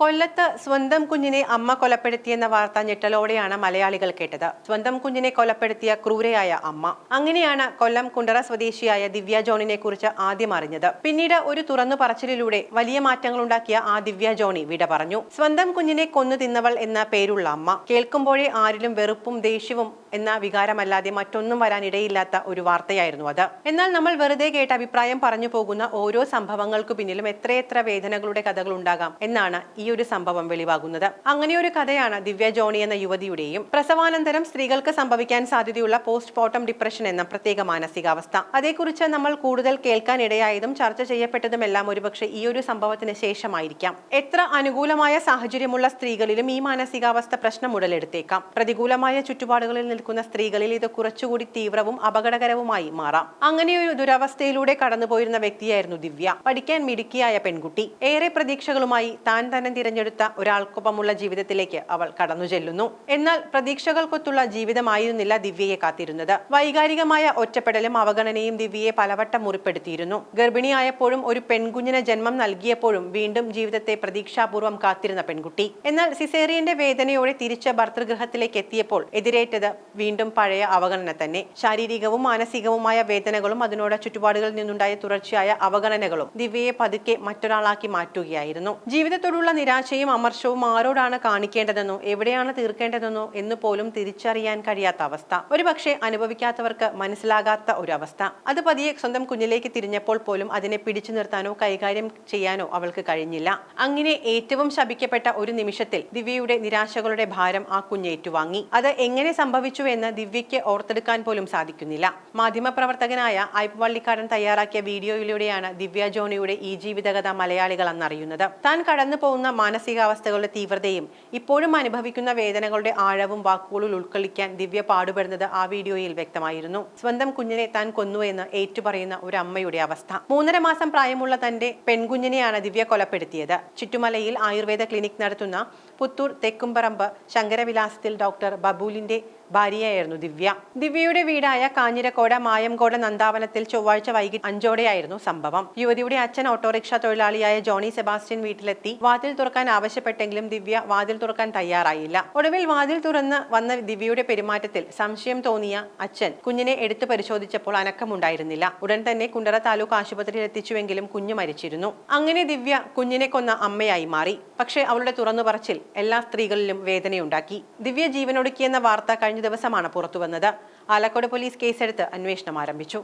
കൊല്ലത്ത് സ്വന്തം കുഞ്ഞിനെ അമ്മ കൊലപ്പെടുത്തിയെന്ന വാർത്ത ഞെട്ടലോടെയാണ് മലയാളികൾ കേട്ടത്. സ്വന്തം കുഞ്ഞിനെ കൊലപ്പെടുത്തിയ ക്രൂരയായ അമ്മ. അങ്ങനെയാണ് കൊല്ലം കുണ്ടറ സ്വദേശിയായ ദിവ്യ ജോണിനെ കുറിച്ച് ആദ്യം അറിഞ്ഞത്. പിന്നീട് ഒരു തുറന്നു പറച്ചിലിലൂടെ വലിയ മാറ്റങ്ങളുണ്ടാക്കിയ ആ ദിവ്യ ജോണി വിട പറഞ്ഞു. സ്വന്തം കുഞ്ഞിനെ കൊന്നു തിന്നവൾ എന്ന പേരുള്ള അമ്മ. കേൾക്കുമ്പോഴേ ആരിലും വെറുപ്പും ദേഷ്യവും എന്ന വികാരമല്ലാതെ മറ്റൊന്നും വരാനിടയില്ലാത്ത ഒരു വാർത്തയായിരുന്നു അത്. എന്നാൽ നമ്മൾ വെറുതെ കേട്ട അഭിപ്രായം പറഞ്ഞു പോകുന്ന ഓരോ സംഭവങ്ങൾക്കു പിന്നിലും എത്രയെത്ര വേദനകളുടെ കഥകൾ ഉണ്ടാകാം എന്നാണ് ഈ ഒരു സംഭവം വെളിവാകുന്നത്. അങ്ങനെ ഒരു കഥയാണ് ദിവ്യ ജോണി എന്ന യുവതിയുടെയും പ്രസവാനന്തരം സ്ത്രീകൾക്ക് സംഭവിക്കാൻ സാധ്യതയുള്ള പോസ്റ്റ്മോർട്ടം ഡിപ്രഷൻ എന്ന പ്രത്യേക മാനസികാവസ്ഥ. അതേക്കുറിച്ച് നമ്മൾ കൂടുതൽ കേൾക്കാൻ ഇടയായതും ചർച്ച ചെയ്യപ്പെട്ടതുമെല്ലാം ഒരുപക്ഷെ ഈ ഒരു സംഭവത്തിന് ശേഷമായിരിക്കാം. എത്ര അനുകൂലമായ സാഹചര്യമുള്ള സ്ത്രീകളിലും ഈ മാനസികാവസ്ഥ പ്രശ്നം ഉടലെടുത്തേക്കാം. പ്രതികൂലമായ ചുറ്റുപാടുകളിൽ നിൽക്കുന്ന സ്ത്രീകളിൽ ഇത് കുറച്ചുകൂടി തീവ്രവും അപകടകരവുമായി മാറാം. അങ്ങനെ ഒരു ദുരവസ്ഥയിലൂടെ കടന്നുപോയിരുന്ന വ്യക്തിയായിരുന്നു ദിവ്യ. പഠിക്കാൻ മിടുക്കിയായ പെൺകുട്ടി. ഏറെ പ്രതീക്ഷകളുമായി താൻ തന്നെ തിരഞ്ഞെടുത്ത ഒരാൾക്കൊപ്പമുള്ള ജീവിതത്തിലേക്ക് അവൾ കടന്നു ചെല്ലുന്നു എന്നാൽ പ്രതീക്ഷകൾക്കൊത്തുള്ള ജീവിതമായിരുന്നില്ല ദിവ്യയെ കാത്തിരുന്നത്. വൈകാരികമായ ഒറ്റപ്പെടലും അവഗണനയും ദിവ്യയെ പലവട്ടം മുറിപ്പെടുത്തിയിരുന്നു. ഗർഭിണിയായപ്പോഴും ഒരു പെൺകുഞ്ഞിന് ജന്മം നൽകിയപ്പോഴും വീണ്ടും ജീവിതത്തെ പ്രതീക്ഷാപൂർവം കാത്തിരുന്ന പെൺകുട്ടി. എന്നാൽ സിസേറിയന്റെ വേദനയോടെ തിരിച്ച് ഭർത്തൃഗൃഹത്തിലേക്ക് എത്തിയപ്പോൾ എതിരേറ്റത് വീണ്ടും പഴയ അവഗണന തന്നെ. ശാരീരികവും മാനസികവുമായ വേദനകളും അതിനോട് ചുറ്റുപാടുകളിൽ നിന്നുണ്ടായ തുടർച്ചയായ അവഗണനകളും ദിവ്യയെ പതുക്കെ മറ്റൊരാളാക്കി മാറ്റുകയായിരുന്നു. ജീവിതത്തോടുള്ള നിരാശയും അമർഷവും ആരോടാണ് കാണിക്കേണ്ടതെന്നോ എവിടെയാണ് തീർക്കേണ്ടതെന്നോ എന്ന് പോലും തിരിച്ചറിയാൻ കഴിയാത്ത അവസ്ഥ. ഒരുപക്ഷെ അനുഭവിക്കാത്തവർക്ക് മനസ്സിലാകാത്ത ഒരു അവസ്ഥ അത് പതിയെ സ്വന്തം കുഞ്ഞിലേക്ക് തിരിഞ്ഞപ്പോൾ പോലും അതിനെ പിടിച്ചു നിർത്താനോ കൈകാര്യം ചെയ്യാനോ അവൾക്ക് കഴിഞ്ഞില്ല. അങ്ങനെ ഏറ്റവും ശപിക്കപ്പെട്ട ഒരു നിമിഷത്തിൽ ദിവ്യയുടെ നിരാശകളുടെ ഭാരം ആ കുഞ്ഞ് ഏറ്റുവാങ്ങി. അത് എങ്ങനെ സംഭവിച്ചു എന്ന് ദിവ്യയ്ക്ക് ഓർത്തെടുക്കാൻ പോലും സാധിക്കുന്നില്ല. മാധ്യമപ്രവർത്തകനായ ഐപ്പ് വള്ളിക്കാടൻ തയ്യാറാക്കിയ വീഡിയോയിലൂടെയാണ് ദിവ്യ ജോണിയുടെ ഈ ജീവിതകഥ മലയാളികൾ അന്നറിയുന്നത്. താൻ കടന്നു പോകുന്ന മാനസികാവസ്ഥകളുടെ തീവ്രതയും ഇപ്പോഴും അനുഭവിക്കുന്ന വേദനകളുടെ ആഴവും വാക്കുകളിൽ ഉൾക്കൊള്ളിക്കാൻ ദിവ്യ പാടുപെടുന്നത് ആ വീഡിയോയിൽ വ്യക്തമായിരുന്നു. സ്വന്തം കുഞ്ഞിനെ താൻ കൊന്നു എന്ന് ഏറ്റുപറയുന്ന ഒരു അമ്മയുടെ അവസ്ഥ. മൂന്നര മാസം പ്രായമുള്ള തന്റെ പെൺകുഞ്ഞിനെയാണ് ദിവ്യ കൊലപ്പെടുത്തിയത്. ചുറ്റുമലയിൽ ആയുർവേദ ക്ലിനിക് നടത്തുന്ന പുത്തൂർ തെക്കുംപറമ്പ് ശങ്കരവിലാസത്തിൽ ഡോക്ടർ ബബൂലിന്റെ ഭാര്യയായിരുന്നു ദിവ്യ. ദിവ്യയുടെ വീടായ കാഞ്ഞിരക്കോട മായംകോട നന്ദാവനത്തിൽ ചൊവ്വാഴ്ച വൈകിട്ട് അഞ്ചോടെയായിരുന്നു സംഭവം. യുവതിയുടെ അച്ഛൻ ഓട്ടോറിക്ഷ തൊഴിലാളിയായ ജോണി സെബാസ്റ്റ്യൻ വീട്ടിലെത്തി. വാതിൽ തുറക്കാൻ ആവശ്യപ്പെട്ടെങ്കിലും ദിവ്യ വാതിൽ തുറക്കാൻ തയ്യാറായില്ല. ഒടുവിൽ വാതിൽ തുറന്ന് വന്ന ദിവ്യയുടെ പെരുമാറ്റത്തിൽ സംശയം തോന്നിയ അച്ഛൻ കുഞ്ഞിനെ എടുത്തു പരിശോധിച്ചപ്പോൾ അനക്കമുണ്ടായിരുന്നില്ല. ഉടൻ തന്നെ കുണ്ടറ താലൂക്ക് ആശുപത്രിയിൽ എത്തിച്ചുവെങ്കിലും കുഞ്ഞ് മരിച്ചിരുന്നു. അങ്ങനെ ദിവ്യ കുഞ്ഞിനെ കൊന്ന അമ്മയായി മാറി. പക്ഷേ അവളുടെ തുറന്നു പറച്ചിൽ എല്ലാ സ്ത്രീകളിലും വേദനയുണ്ടാക്കി. ദിവ്യ ജീവനൊടുക്കിയെന്ന വാർത്ത കഴിഞ്ഞ ദിവസമാണ് പുറത്തുവന്നത്. ആലക്കോട് പോലീസ് കേസെടുത്ത് അന്വേഷണം ആരംഭിച്ചു.